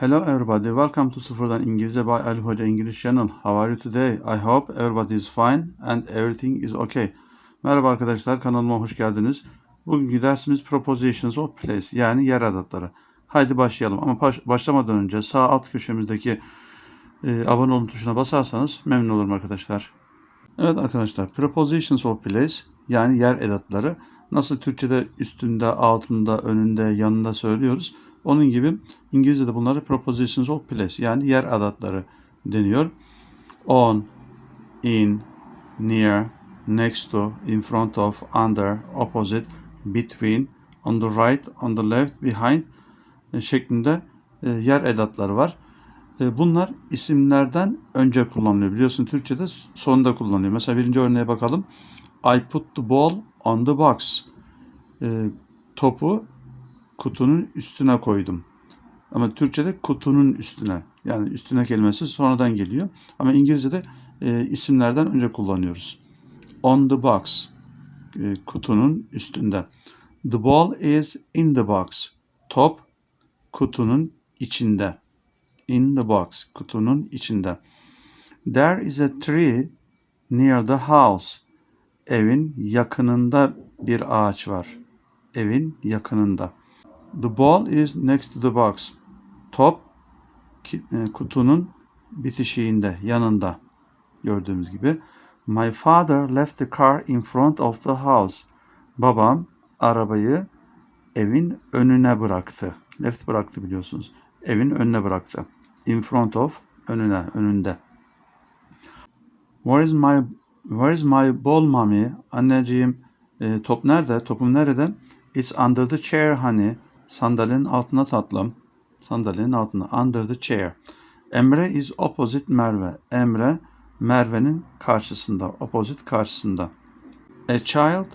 Hello everybody, welcome to Sıfırdan İngilizce by Ali Hoca English Channel. How are you today? I hope everybody is fine and everything is okay. Merhaba arkadaşlar, kanalıma hoş geldiniz. Bugünkü dersimiz Propositions of Place yani yer adatları. Haydi başlayalım ama baş- başlamadan önce sağ alt köşemizdeki e, abone olun tuşuna basarsanız memnun olurum arkadaşlar. Evet arkadaşlar, Prepositions of Place yani yer edatları nasıl Türkçe'de üstünde, altında, önünde, yanında söylüyoruz. Onun gibi İngilizce'de bunları Prepositions of Place yani yer adatları deniyor. On, in, near, next to, in front of, under, opposite, between, on the right, on the left, behind e, şeklinde e, yer edatları var. E, Bunlar isimlerden önce kullanılıyor. Biliyorsun Türkçe'de sonunda kullanılıyor. Mesela birinci örneğe bakalım. I put the ball on the box. Topu kutunun üstüne koydum. Ama Türkçe'de kutunun üstüne. Yani üstüne kelimesi sonradan geliyor. Ama İngilizce'de e, isimlerden önce kullanıyoruz. On the box. E, kutunun üstünde. The ball is in the box. Top kutunun içinde. In the box. Kutunun içinde. There is a tree near the house. Evin yakınında bir ağaç var. Evin yakınında. The ball is next to the box. Top e, kutunun bitişiğinde, yanında. Gördüğümüz gibi. My father left the car in front of the house. Babam arabayı evin önüne bıraktı. Left bıraktı biliyorsunuz. Evin önüne bıraktı. In front of önüne, önünde. Where is my Where is my ball mommy? Anneciğim e, top nerede? Topum nerede? It's under the chair honey. Sandalyenin altına tatlım. Sandalyenin altında. Under the chair. Emre is opposite Merve. Emre Merve'nin karşısında. Opposite karşısında. A child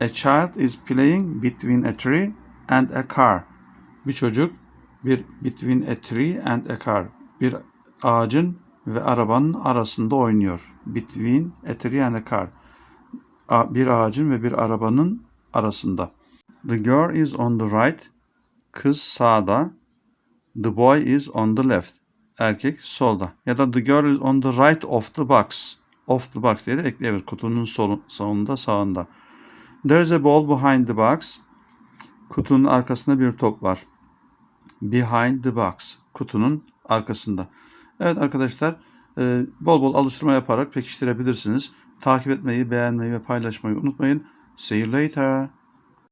A child is playing between a tree and a car. Bir çocuk bir between a tree and a car. Bir ağacın ve arabanın arasında oynuyor. Between a tree and a car. Bir ağacın ve bir arabanın arasında. The girl is on the right. Kız sağda. The boy is on the left. Erkek solda. Ya da the girl is on the right of the box. Of the box diye de ekleyebiliriz. Kutunun solu, solunda sağında. There's a ball behind the box. Kutunun arkasında bir top var. Behind the box. Kutunun arkasında. Evet arkadaşlar e, bol bol alıştırma yaparak pekiştirebilirsiniz. Takip etmeyi, beğenmeyi ve paylaşmayı unutmayın. See you later.